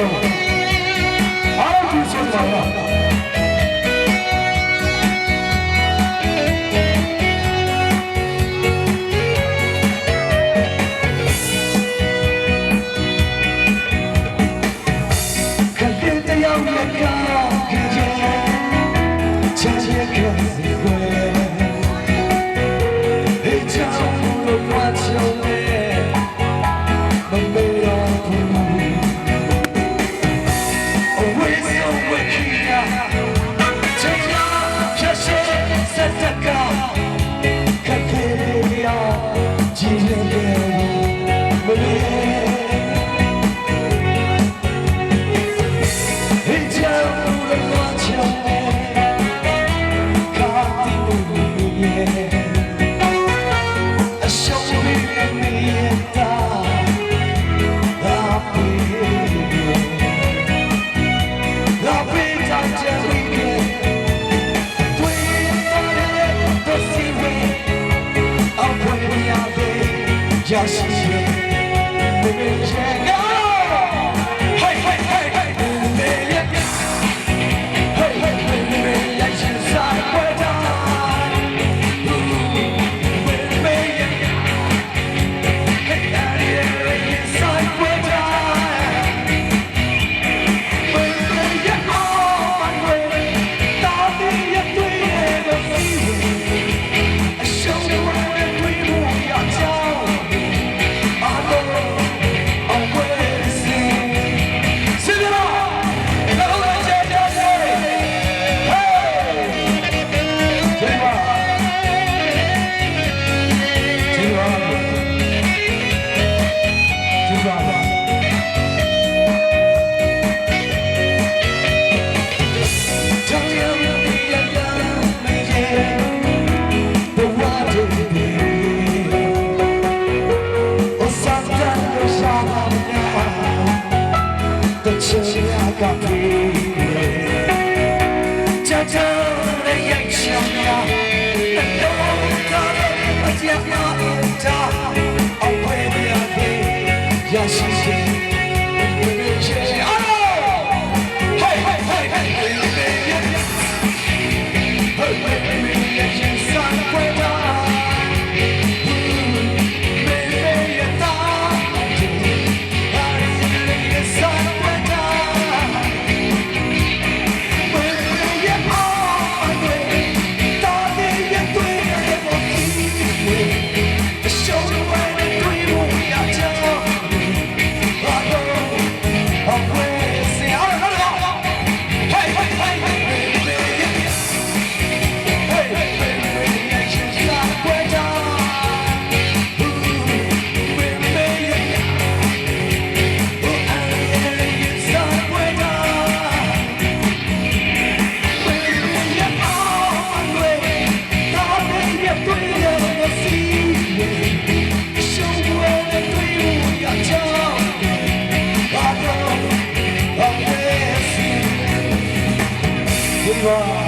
အားလုံးအားလုံးကျေးဇူးပါလားခက်တဲ့တယောက်ရဲ့ကောင်းကြည့်ချင်ချင်ခက် lo graça. ချင်းအကပြေချာချာနဲ့ရိုက်ချင်များတော့တော့အကြံများအင်တာ shoulder. Viva!